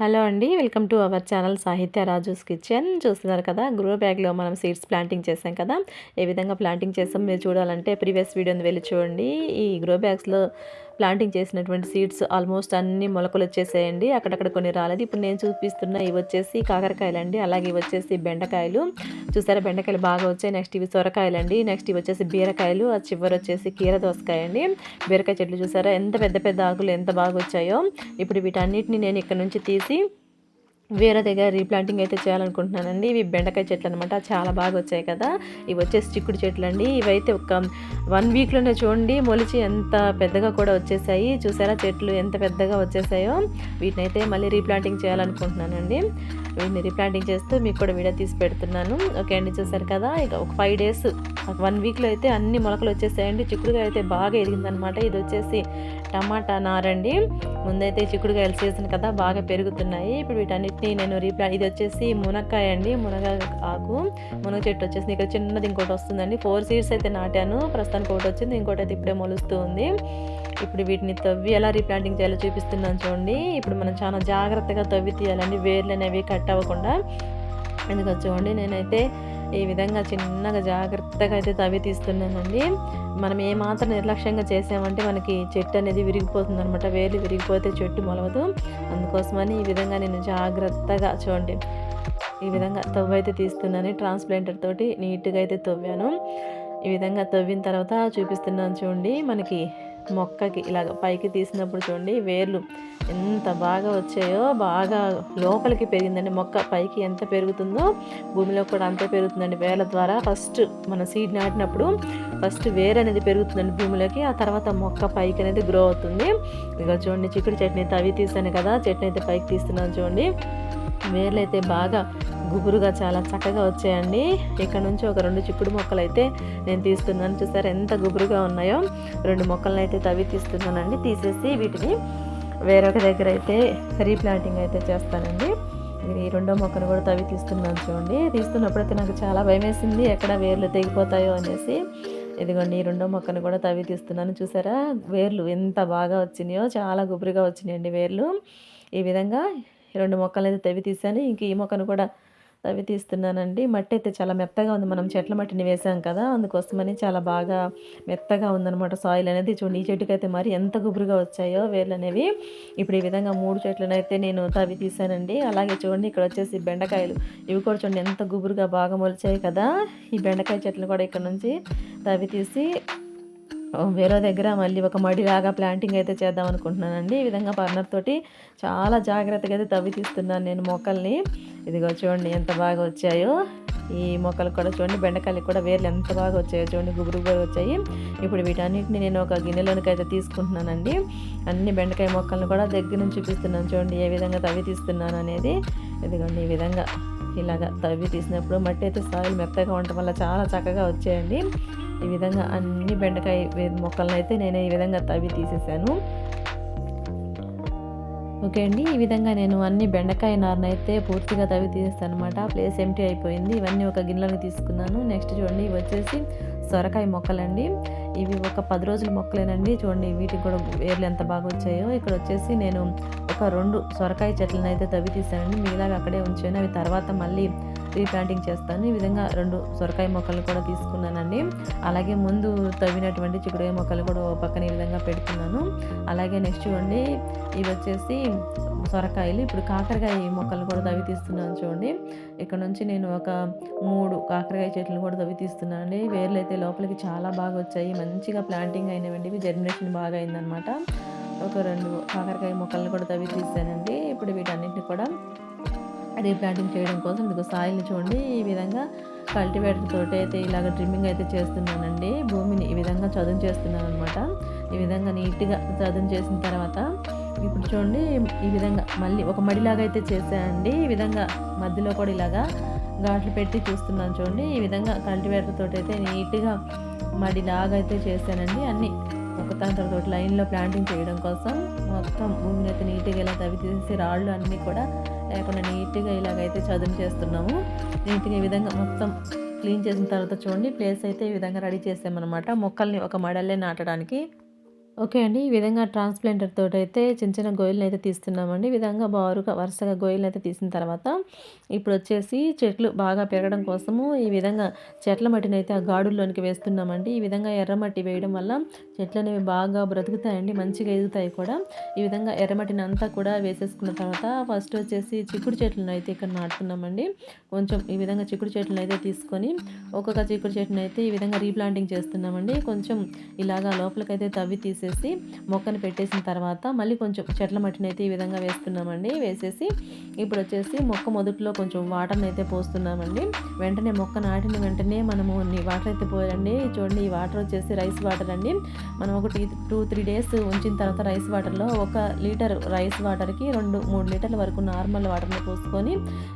Hello అండి welcome to our channel సాహిత్య Raju's kitchen. చూస్తున్నారు కదా గ్రో బ్యాగ్లో మనం సీడ్స్ ప్లాంటింగ్ చేసాం కదా. ఏ విధంగా ప్లాంటింగ్ చేసాం మీరు చూడాలంటే ప్రీవియస్ వీడియోని వెళ్ళి చూడండి. ఈ గ్రో బ్యాగ్స్లో ప్లాంటింగ్ చేసినటువంటి సీడ్స్ ఆల్మోస్ట్ అన్ని మొలకలు వచ్చేసాయండి. అక్కడక్కడ కొన్ని రాలేదు. ఇప్పుడు నేను చూపిస్తున్న ఇవి వచ్చేసి కాకరకాయలు అండి అలాగే ఇవి వచ్చేసి బెండకాయలు. చూసారా? బెండకాయలు బాగా వచ్చాయి. నెక్స్ట్ ఇవి సొరకాయలు అండి నెక్స్ట్ ఇవి వచ్చేసి బీరకాయలు. ఆ చివరి వచ్చేసి కీర దోసకాయ అండి బీరకాయ చెట్లు చూసారా? ఎంత పెద్ద పెద్ద ఆకులు ఎంత బాగా వచ్చాయో. ఇప్పుడు వీటన్నిటిని నేను ఇక్కడ నుంచి తీసి వేరే దగ్గర రీప్లాంటింగ్ అయితే చేయాలనుకుంటున్నానండి. ఇవి బెండకాయ చెట్లు అనమాట చాలా బాగా వచ్చాయి కదా. ఇవి వచ్చేసి చిక్కుడు చెట్లు అండి. ఇవైతే ఒక వన్ వీక్లోనే చూడండి. మొలిచి ఎంత పెద్దగా కూడా వచ్చేసాయి. చూసారా చెట్లు ఎంత పెద్దగా వచ్చేసాయో. వీటిని అయితే మళ్ళీ రీప్లాంటింగ్ చేయాలనుకుంటున్నానండి. వీటిని రీప్లాంటింగ్ చేస్తూ మీకు కూడా వీడియో తీసి పెడుతున్నాను. ఓకే అండి చూసారు కదా. ఇక ఒక ఫైవ్ డేస్ వన్ వీక్లో అయితే అన్ని మొలకలు వచ్చేసాయండి. చిక్కుడుగా అయితే బాగా ఎదిగిందనమాట ఇది వచ్చేసి టమాటా నారండి. ముందైతే చిక్కుడుకాయలు సీజన్ కదా బాగా పెరుగుతున్నాయి. ఇప్పుడు వీటన్నిటిని నేను రీప్లా ఇది వచ్చేసి మునక్కాయ అండి మునగ ఆకు. మునగ చెట్టు వచ్చేసి ఇక్కడ చిన్నది ఇంకోటి వస్తుందండి. ఫోర్ సీడ్స్ అయితే నాటాను. ప్రస్తుతానికి ఒకటి వచ్చింది. ఇంకోటి అయితే ఇప్పుడే మొలుస్తూ ఉంది. ఇప్పుడు వీటిని తవ్వి ఎలా రీప్లాంటింగ్ చేయాలో చూపిస్తున్నాను చూడండి. ఇప్పుడు మనం చాలా జాగ్రత్తగా తవ్వి తీయాలండి. వేర్లు అనేవి కట్ అవ్వకుండా. ఎందుకు చూడండి నేనైతే ఈ విధంగా చిన్నగా జాగ్రత్తగా అయితే తవ్వి తీస్తున్నానండి మనం ఏమాత్రం నిర్లక్ష్యంగా చేసామంటే మనకి చెట్టు అనేది విరిగిపోతుంది అనమాట వేర్లు విరిగిపోతే చెట్టు మొలవదు. అందుకోసమని ఈ విధంగా నేను జాగ్రత్తగా చూడండి. ఈ విధంగా తవ్వు అయితే తీస్తున్నాను. ట్రాన్స్ప్లాంటర్ తోటి నీట్గా అయితే తవ్వాను. ఈ విధంగా తవ్విన తర్వాత చూపిస్తున్నాను చూడండి. మనకి మొక్కకి ఇలాగ పైకి తీసినప్పుడు చూడండి వేర్లు ఎంత బాగా వచ్చాయో బాగా లోపలికి పెరిగిందండి. మొక్క పైకి ఎంత పెరుగుతుందో భూమిలో కూడా అంతే పెరుగుతుందండి. వేర్ల ద్వారా ఫస్ట్ మన సీడ్ నాటినప్పుడు ఫస్ట్ వేర్ అనేది పెరుగుతుందండి భూమిలోకి. ఆ తర్వాత మొక్క పైకి అనేది గ్రో అవుతుంది. ఇక చూడండి చిక్కుడు చట్నీ తవి తీసాను కదా చట్నీ అయితే పైకి తీస్తున్నాను చూడండి. వేర్లు అయితే బాగా గుబురుగా చాలా చక్కగా వచ్చాయండి. ఇక్కడ నుంచి ఒక రెండు చిక్కుడు మొక్కలు అయితే నేను తీస్తున్నాను. చూసారు ఎంత గుబురుగా ఉన్నాయో. రెండు మొక్కలను అయితే తవ్వి తీస్తున్నానండి. తీసేసి వీటిని వేరొక దగ్గర అయితే రీప్లాంటింగ్ అయితే చేస్తానండి. ఈ రెండో మొక్కను కూడా తవ్వి తీస్తున్నాను చూడండి. తీస్తున్నప్పుడైతే నాకు చాలా భయం వేసింది ఎక్కడ వేర్లు తెగిపోతాయో అనేసి. ఇదిగోండి ఈ రెండో మొక్కను కూడా తవ్వి తీస్తున్నాను. చూసారా? వేర్లు ఎంత బాగా వచ్చినాయో చాలా గుబురుగా వచ్చినాయండి వేర్లు. ఈ విధంగా రెండు మొక్కలు అయితే తవ్వి తీసాను ఇంక ఈ మొక్కను కూడా తవ్వి తీస్తున్నానండి. మట్టి అయితే చాలా మెత్తగా ఉంది. మనం చెట్ల మట్టిని వేసాం కదా అందుకోసమని చాలా బాగా మెత్తగా ఉందనమాట సాయిల్ అనేది. చూడండి ఈ చెట్టుకైతే అయితే మరి ఎంత గుబురుగా వచ్చాయో వేర్లు అనేవి. ఇప్పుడు ఈ విధంగా మూడు చెట్లను అయితే నేను తవ్వి తీసానండి అలాగే చూడండి ఇక్కడ వచ్చేసి బెండకాయలు. ఇవి కూడా చూడండి ఎంత గుబురుగా బాగా మొలిచాయి కదా. ఈ బెండకాయ చెట్లు కూడా ఇక్కడ నుంచి తవ్వి తీసి వేరే దగ్గర మళ్ళీ ఒక మడిలాగా ప్లాంటింగ్ అయితే చేద్దాం అనుకుంటున్నానండి. ఈ విధంగా పర్నర్ తోటి చాలా జాగ్రత్తగా అయితే తవ్వి తీస్తున్నాను నేను మొక్కల్ని. ఇదిగో చూడండి ఎంత బాగా వచ్చాయో. ఈ మొక్కలు కూడా చూడండి బెండకాయలు కూడా వేర్లు ఎంత బాగా వచ్చాయో చూడండి గుబురు వచ్చాయి. ఇప్పుడు వీటన్నిటిని నేను ఒక గిన్నెలోనికి అయితే తీసుకుంటున్నానండి. అన్ని బెండకాయ మొక్కలను కూడా దగ్గర నుంచి చూపిస్తున్నాను చూడండి ఏ విధంగా తవ్వి తీస్తున్నాను అనేది. ఇదిగోండి ఈ విధంగా ఇలాగా తవ్వి తీసినప్పుడు మట్టి అయితే సాయిల్ మెత్తగా ఉండటం వల్ల చాలా చక్కగా వచ్చాయండి. ఈ విధంగా అన్ని బెండకాయ మొక్కలను అయితే నేను ఈ విధంగా తవ్వి తీసేసాను. ఓకే అండి. ఈ విధంగా నేను అన్ని బెండకాయ నారనైతే పూర్తిగా తవ్వి తీసేస్తాను అనమాట ప్లేస్ ఎంటీ అయిపోయింది. ఇవన్నీ ఒక గిన్నెలోకి తీసుకున్నాను. నెక్స్ట్ చూడండి ఇవి వచ్చేసి సొరకాయ మొక్కలండి. ఇవి ఒక పది రోజుల మొక్కలేనండి. చూడండి వీటికి కూడా వేర్లు ఎంత బాగా వచ్చాయో. ఇక్కడ వచ్చేసి నేను ఒక రెండు సొరకాయ చెట్లను అయితే తవ్వి తీసానండి. మిగతావి అక్కడే ఉంచాను అవి తర్వాత మళ్ళీ రీప్లాంటింగ్ చేస్తాను. ఈ విధంగా రెండు సొరకాయ మొక్కలు కూడా తీసుకున్నానండి. అలాగే ముందు తవ్వినటువంటి చిక్కుడుకాయ మొక్కలు కూడా పక్కన ఈ విధంగా పెడుతున్నాను. అలాగే నెక్స్ట్ చూడండి ఇవి వచ్చేసి సొరకాయలు. ఇప్పుడు కాకరకాయ మొక్కలు కూడా తవ్వి తీస్తున్నాను చూడండి. ఇక్కడ నుంచి నేను ఒక మూడు కాకరకాయ చెట్లు కూడా తవ్వి తీస్తున్నాను అండి వేర్లు అయితే లోపలికి చాలా బాగా వచ్చాయి. మంచిగా ప్లాంటింగ్ అయినవండి. ఇవి జర్మినేషన్ బాగా అయిందనమాట ఒక రెండు కాకరకాయ మొక్కలను కూడా తవ్వి తీసానండి. ఇప్పుడు వీటన్నింటిని కూడా రీప్లాంటింగ్ చేయడం కోసం మీకు సాయిల్ని చూడండి. ఈ విధంగా కల్టివేటర్ తోటి అయితే ఇలాగ ట్రిమ్మింగ్ అయితే చేస్తున్నానండి. భూమిని ఈ విధంగా చదును చేస్తున్నాను అనమాట ఈ విధంగా నీట్గా చదును చేసిన తర్వాత ఇప్పుడు చూడండి ఈ విధంగా మళ్ళీ ఒక మడిలాగా అయితే చేసానండి ఈ విధంగా మధ్యలో కూడా ఇలాగా ఘాట్లు పెట్టి చూస్తున్నాను చూడండి. ఈ విధంగా కల్టివేటర్ తోటి అయితే నీట్గా మడిలాగా అయితే చేశానండి. అన్నీ ఒక తోటి లైన్లో ప్లాంటింగ్ చేయడం కోసం మొత్తం భూమిని అయితే నీట్గా ఇలా తవ్వి తీసి రాళ్ళు అన్నీ కూడా లేకుండా నీట్గా ఇలాగైతే చదును చేస్తున్నాము. నీట్గా ఈ విధంగా మొత్తం క్లీన్ చేసిన తర్వాత చూడండి ప్లేస్ అయితే ఈ విధంగా రెడీ చేసామన్నమాట. మొక్కల్ని ఒక మడల్లే నాటడానికి ఓకే అండి. ఈ విధంగా ట్రాన్స్‌ప్లాంటర్ తోటైతే చిన్న చిన్న గొయ్యలనైతే తీస్తున్నామండి. ఈ విధంగా బారుగా వరుసగా గొయ్యలనైతే తీసిన తర్వాత ఇప్పుడు వచ్చేసి చెట్లు బాగా పెరగడం కోసము ఈ విధంగా చెట్ల మట్టినైతే ఆ గాడుల్లోనికి వేస్తున్నామండి. ఈ విధంగా ఎర్రమట్టి వేయడం వల్ల చెట్లనేవి బాగా బ్రతుకుతాయండి. మంచిగా ఎదుగుతాయి కూడా. ఈ విధంగా ఎర్రమట్టిని అంతా కూడా వేసేసుకున్న తర్వాత ఫస్ట్ వచ్చేసి చిక్కుడు చెట్లనైతే ఇక్కడ నాటుతున్నామండి. కొంచెం ఈ విధంగా చిక్కుడు చెట్లనైతే తీసుకొని ఒక్కొక్క చిక్కుడు చెట్టునైతే ఈ విధంగా రీప్లాంటింగ్ చేస్తున్నామండి. కొంచెం ఇలాగా లోపలికైతే తవ్వి వేసేసి మొక్కను పెట్టేసిన తర్వాత మళ్ళీ కొంచెం చెట్ల మట్టినైతే ఈ విధంగా వేస్తున్నామండి. వేసేసి ఇప్పుడు వచ్చేసి మొక్క మొదట్లో కొంచెం వాటర్ని అయితే పోస్తున్నామండి. వెంటనే మొక్క నాటిన వెంటనే మనము వాటర్ అయితే పోయాలండి. చూడండి ఈ వాటర్ వచ్చేసి రైస్ వాటర్ అండి. మనం ఒక టూ త్రీ డేస్ ఉంచిన తర్వాత రైస్ వాటర్‌లో ఒక లీటర్ రైస్ వాటర్‌కి 2, 3 లీటర్ల వరకు నార్మల్ వాటర్‌ని పోసుకొని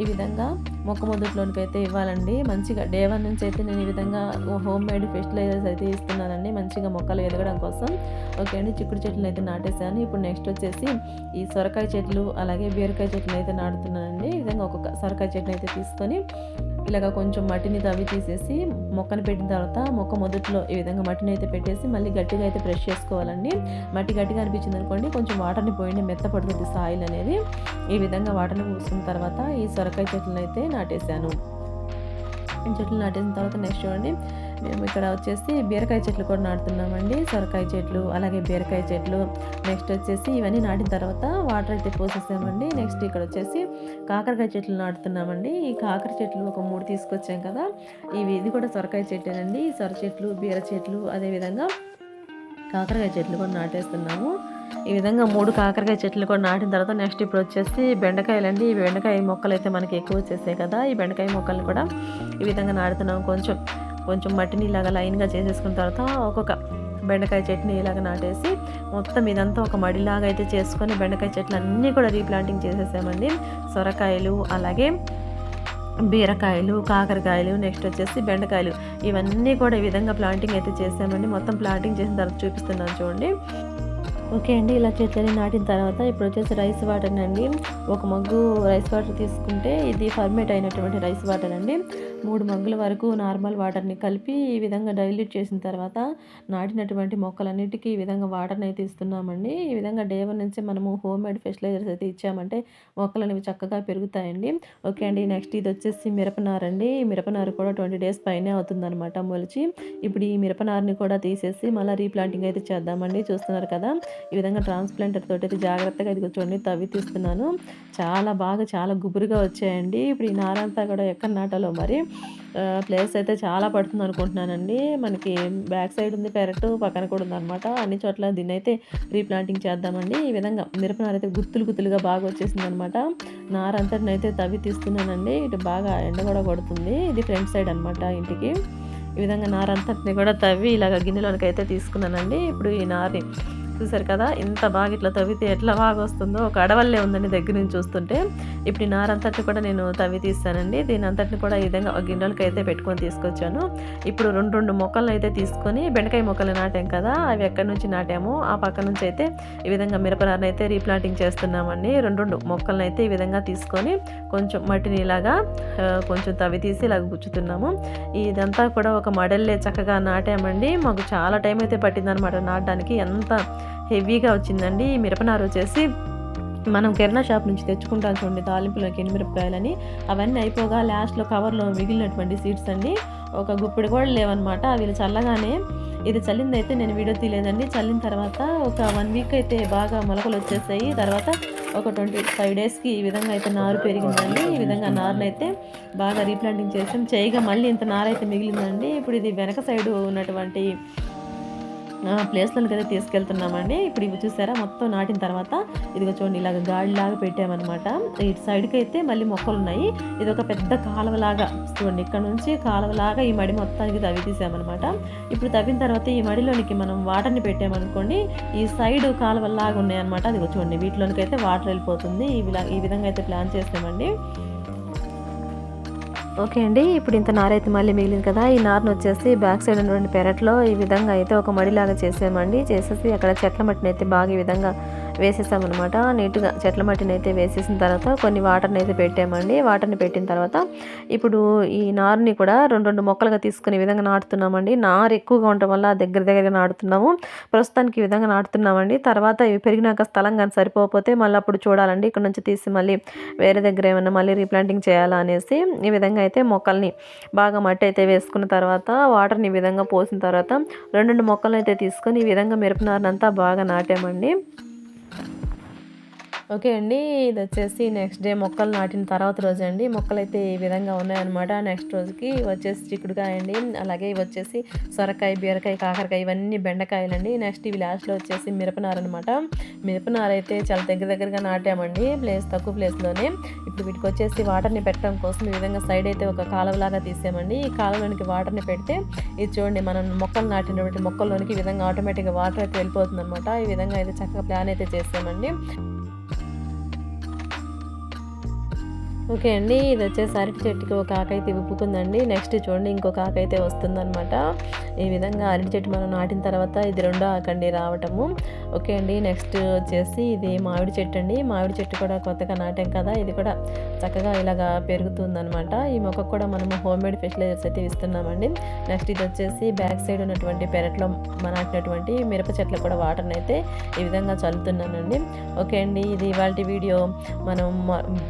ఈ విధంగా మొక్క మొదట్లోనికైతే ఇవ్వాలండి. మంచిగా డే వన్ నుంచి అయితే నేను ఈ విధంగా హోమ్ మేడ్ ఫెస్టిలైజర్స్ అయితే ఇస్తున్నానండి. మంచిగా మొక్కలు ఎదగడం కోసం. ఓకే అండి. చిక్కుడు చెట్లనైతే నాటేసాను. ఇప్పుడు నెక్స్ట్ వచ్చేసి ఈ సొరకాయ చెట్లు అలాగే బీరకాయ చెట్లనైతే నాటుతున్నానండి. ఈ విధంగా ఒక్కొక్క సొరకాయ చెట్టునైతే తీసుకొని ఇలాగ కొంచెం మట్టిని తవ్వి తీసేసి మొక్కను పెట్టిన తర్వాత మొక్క మొదట్లో ఈ విధంగా మట్టిని అయితే పెట్టేసి మళ్ళీ గట్టిగా అయితే బ్రష్ చేసుకోవాలండి. మట్టి గట్టిగా అనిపించింది అనుకోండి కొంచెం వాటర్‌ని పోయండి మెత్తపడుతుంది సాయిల్ అనేది. ఈ విధంగా వాటర్‌ని పోసిన తర్వాత ఈ సొరకాయ చెట్లను నాటేసాను. నాటేశాను చెట్లు నాటేసిన తర్వాత నెక్స్ట్ చూడండి మేము ఇక్కడ వచ్చేసి బీరకాయ చెట్లు కూడా నాటుతున్నామండి. సొరకాయ చెట్లు అలాగే బీరకాయ చెట్లు నెక్స్ట్ వచ్చేసి ఇవన్నీ నాటిన తర్వాత వాటర్ అయితే పోసేసామండి. నెక్స్ట్ ఇక్కడ వచ్చేసి కాకరకాయ చెట్లు నాటుతున్నామండి. ఈ కాకర చెట్లు ఒక మూడు తీసుకొచ్చాం కదా! ఇవి ఇది కూడా సొరకాయ చెట్టేనండి. సొర చెట్లు, బీర చెట్లు అదేవిధంగా కాకరకాయ చెట్లు కూడా నాటేస్తున్నాము. ఈ విధంగా మూడు కాకరకాయ చెట్లు కూడా నాటిన తర్వాత నెక్స్ట్ ఇప్పుడు వచ్చేసి బెండకాయలండి. ఈ బెండకాయ మొక్కలు అయితే మనకి ఎక్కువ వచ్చేసాయి కదా! ఈ బెండకాయ మొక్కలు కూడా ఈ విధంగా నాటుతున్నాము కొంచెం కొంచెం మట్టిని ఇలాగ లైన్‌గా చేసేసుకున్న తర్వాత ఒక్కొక్క బెండకాయ చట్నీ ఇలాగ నాటేసి మొత్తం ఇదంతా ఒక మడిలాగా అయితే చేసుకొని బెండకాయ చెట్లన్నీ కూడా రీప్లాంటింగ్ చేసేసామండి. సొరకాయలు అలాగే బీరకాయలు, కాకరకాయలు నెక్స్ట్ వచ్చేసి బెండకాయలు ఇవన్నీ కూడా ఈ విధంగా ప్లాంటింగ్ అయితే చేసామండి. మొత్తం ప్లాంటింగ్ చేసిన తర్వాత చూపిస్తున్నాను చూడండి. ఓకే అండి. ఇలా చెట్లని నాటిన తర్వాత ఇప్పుడు వచ్చేసి రైస్ వాటర్ అండి ఒక మగ్గు రైస్ వాటర్ తీసుకుంటే ఇది ఫర్మేట్ అయినటువంటి రైస్ వాటర్ అండి. మూడు మగ్గుల వరకు నార్మల్ వాటర్‌ని కలిపి ఈ విధంగా డైల్యూట్ చేసిన తర్వాత నాటినటువంటి మొక్కలన్నిటికీ ఈ విధంగా వాటర్‌ని అయితే ఇస్తున్నామండి. ఈ విధంగా డే 1 నుంచే మనము హోమ్ మేడ్ ఫెర్టిలైజర్స్ అయితే ఇచ్చామంటే మొక్కలనేవి చక్కగా పెరుగుతాయండి. ఓకే అండి. నెక్స్ట్ ఇది వచ్చేసి మిరపనారండి. ఈ మిరపనారు కూడా 20 డేస్ పైనే అవుతుందన్నమాట మొలిచి. ఇప్పుడు ఈ మిరపనారుని కూడా తీసేసి మళ్ళీ రీప్లాంటింగ్ అయితే చేద్దామండి. చూస్తున్నారు కదా! ఈ విధంగా ట్రాన్స్‌ప్లాంటర్ తోటైతే జాగ్రత్తగా ఇదిగో చూడండి తవ్వి తీస్తున్నాను. చాలా బాగా చాలా గుబురుగా వచ్చాయండి. ఇప్పుడు ఈ నారంతా కూడా ఎక్కడ నాటాలో మరి ప్లేస్ అయితే చాలా పడుతుందనుకుంటున్నానండి. మనకి బ్యాక్ సైడ్ ఉంది పెరటు పక్కన కూడా ఉందనమాట. అన్ని చోట్ల దీన్నైతే రీప్లాంటింగ్ చేద్దామండి. ఈ విధంగా మిరపనారైతే గుత్తులు గుత్తులుగా బాగా వచ్చేసింది అనమాట నారంతటిని నారంతటినైతే తవ్వి తీస్తున్నానండి. ఇటు బాగా ఎండ కూడా కొడుతుంది. ఇది ఫ్రంట్ సైడ్ అనమాట ఇంటికి. ఈ విధంగా నారంతటిని కూడా తవ్వి ఇలాగ గిన్నెలోనికైతే తీసుకున్నానండి. ఇప్పుడు ఈ నారి చూసారు కదా! ఇంత బాగా ఇట్లా తవ్వితే ఎట్లా బాగా వస్తుందో ఒక అడవల్లే ఉందండి దగ్గర నుంచి చూస్తుంటే. ఇప్పుడు ఈ నారంతటిని కూడా నేను తవ్వి తీస్తానండి దీని అంతటిని కూడా ఈ విధంగా ఒక అయితే పెట్టుకొని తీసుకొచ్చాను. ఇప్పుడు రెండు రెండు మొక్కలను అయితే తీసుకొని బెండకాయ మొక్కలు నాటాం కదా! అవి ఎక్కడి నుంచి నాటాము ఆ పక్క నుంచి అయితే ఈ విధంగా మిరపనారనైతే రీప్లాంటింగ్ చేస్తున్నామండి. రెండు రెండు మొక్కలను అయితే ఈ విధంగా తీసుకొని కొంచెం మట్టిని ఇలాగా కొంచెం తవ్వి తీసి ఇలాగ గుచ్చుతున్నాము. ఇదంతా కూడా ఒక మడల్లే చక్కగా నాటామండి. మాకు చాలా టైం అయితే పట్టిందనమాట నాటడానికి. ఎంత హెవీగా వచ్చిందండి. ఈ మిరపనారు వచ్చేసి మనం కిరాణా షాప్ నుంచి తెచ్చుకుంటాం చూడండి తాలింపులోకి ఎండుమిరపకాయలని. అవన్నీ అయిపోగా లాస్ట్‌లో కవర్‌లో మిగిలినటువంటి సీడ్స్ అండి. ఒక గుప్పిడి కూడా లేవనమాట. అవి చల్లగానే ఇది చల్లిందైతే నేను వీడియో తీయలేదండి. చల్లిన తర్వాత ఒక వన్ వీక్ అయితే బాగా మొలకలు వచ్చేసాయి తర్వాత ఒక 25 డేస్‌కి ఈ విధంగా అయితే నారు పెరిగిందండి. ఈ విధంగా నారునైతే బాగా రీప్లాంటింగ్ చేసాం. చేయగా మళ్ళీ ఇంత నారైతే మిగిలిందండి. ఇప్పుడు ఇది వెనక సైడు ఉన్నటువంటి ఆ! ప్లేస్‌లోనికైతే తీసుకెళ్తున్నామండి. ఇప్పుడు ఇవి చూసారా మొత్తం నాటిన తర్వాత ఇదిగో చూడండి ఇలాగ గాడిలాగా పెట్టామనమాట. ఇటు సైడ్‌కైతే మళ్ళీ మొక్కలు ఉన్నాయి ఇది ఒక పెద్ద కాలువలాగా చూడండి ఇక్కడ నుంచి కాలువలాగా ఈ మడి మొత్తానికి తవ్వి తీసామనమాట. ఇప్పుడు తవ్విన తర్వాత ఈ మడిలోనికి మనం వాటర్‌ని పెట్టామనుకోండి ఈ సైడ్ కాలువల్లాగా ఉన్నాయన్నమాట. అదిగో చూడండి వీటిలోనికైతే వాటర్ వెళ్ళిపోతుంది. ఈ ఈ విధంగా అయితే ప్లాన్ చేసామండి. ఓకే అండి. ఇప్పుడు ఇంత నారైతే మళ్ళీ మిగిలింది కదా! ఈ నారునొచ్చేసి బ్యాక్ సైడ్ ఉన్నటువంటి పెరట్లో ఈ విధంగా అయితే ఒక మడిలాగా చేసామండి. చేసేసి అక్కడ చెట్ల మట్టినైతే బాగా ఈ విధంగా వేసేసామన్నమాట. నీట్గా చెట్ల మట్టిని అయితే వేసేసిన తర్వాత కొన్ని వాటర్ని అయితే పెట్టామండి. వాటర్ని పెట్టిన తర్వాత ఇప్పుడు ఈ నారుని కూడా రెండు రెండు మొక్కలుగా తీసుకునే విధంగా నాటుతున్నామండి. నారు ఎక్కువగా ఉండటం వల్ల దగ్గర దగ్గరగా నాటుతున్నాము. ప్రస్తుతానికి ఈ విధంగా నాటుతున్నామండి. తర్వాత ఇవి పెరిగినాక స్థలం కానీ సరిపోకపోతే మళ్ళీ అప్పుడు చూడాలండి. ఇక్కడ నుంచి తీసి మళ్ళీ వేరే దగ్గర ఏమైనా మళ్ళీ రీప్లాంటింగ్ చేయాలా అనేసి ఈ విధంగా అయితే మొక్కల్ని బాగా మట్టి అయితే వేసుకున్న తర్వాత వాటర్ని ఈ విధంగా పోసిన తర్వాత రెండు రెండు మొక్కలను అయితే తీసుకొని ఈ విధంగా మిరపనారనంతా బాగా నాటామండి. ఓకే అండి ఇది వచ్చేసి నెక్స్ట్ డే మొక్కలు నాటిన తర్వాత రోజు అండి. మొక్కలు అయితే ఈ విధంగా ఉన్నాయన్నమాట. నెక్స్ట్ రోజుకి వచ్చేసి చిక్కుడుకాయ అండి అలాగే ఇవి వచ్చేసి సొరకాయ బీరకాయ కాకరకాయ ఇవన్నీ బెండకాయలండి. నెక్స్ట్ ఇవి లాస్ట్లో వచ్చేసి మిరపనార అనమాట మిరపనార అయితే చాలా దగ్గర దగ్గరగా నాటామండి ప్లేస్ తక్కువ ప్లేస్లోనే ఇప్పుడు వీటికి వచ్చేసి వాటర్ని పెట్టడం కోసం ఈ విధంగా సైడ్ అయితే ఒక కాలువలాగా తీసామండి. ఈ కాలువలోనికి వాటర్ని పెడితే ఇది చూడండి మనం మొక్కలు నాటినటువంటి మొక్కల్లోనికి ఈ విధంగా ఆటోమేటిక్గా వాటర్ అయితే వెళ్ళిపోతుంది అనమాట ఈ విధంగా అయితే చక్కగా ప్లాన్ అయితే చేసామండి. ఓకే అండి ఇది వచ్చేసి అరటి చెట్టుకి ఒక ఆక అయితే నెక్స్ట్ చూడండి ఇంకొక ఆకైతే వస్తుందనమాట ఈ విధంగా అరటి చెట్టు మనం నాటిన తర్వాత ఇది రెండో ఆకండి రావటము. ఓకే అండి నెక్స్ట్ వచ్చేసి ఇది మామిడి చెట్టు అండి. మామిడి చెట్టు కూడా కొత్తగా నాటాం కదా ఇది కూడా చక్కగా ఇలాగా పెరుగుతుందనమాట ఈ మొక్కకు కూడా మనము హోమ్ మేడ్ ఫెర్టిలైజర్స్ అయితే ఇస్తున్నామండి. నెక్స్ట్ ఇది వచ్చేసి బ్యాక్ సైడ్ ఉన్నటువంటి పెరట్లో నాటినటువంటి మిరప చెట్ల కూడా వాటర్ని అయితే ఈ విధంగా చల్లుతున్నానండి. ఓకే అండి ఇది ఇవాళ వీడియో. మనం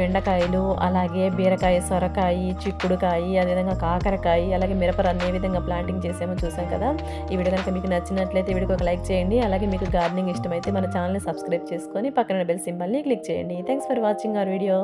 బెండకాయలు అలాగే బీరకాయ సొరకాయ చిక్కుడుకాయ అదేవిధంగా కాకరకాయ అలాగే మిరపరన్ని ఏ విధంగా ప్లాంటింగ్ చేసామో చూసాం కదా. ఈ వీడియో కనుక మీకు నచ్చినట్లయితే వీడియోకి ఒక లైక్ చేయండి. అలాగే మీకు గార్డెనింగ్ ఇష్టమైతే మన ఛానల్ని సబ్స్క్రైబ్ చేసుకొని పక్కన బెల్ సింబల్ని క్లిక్ చేయండి. Thanks for watching our video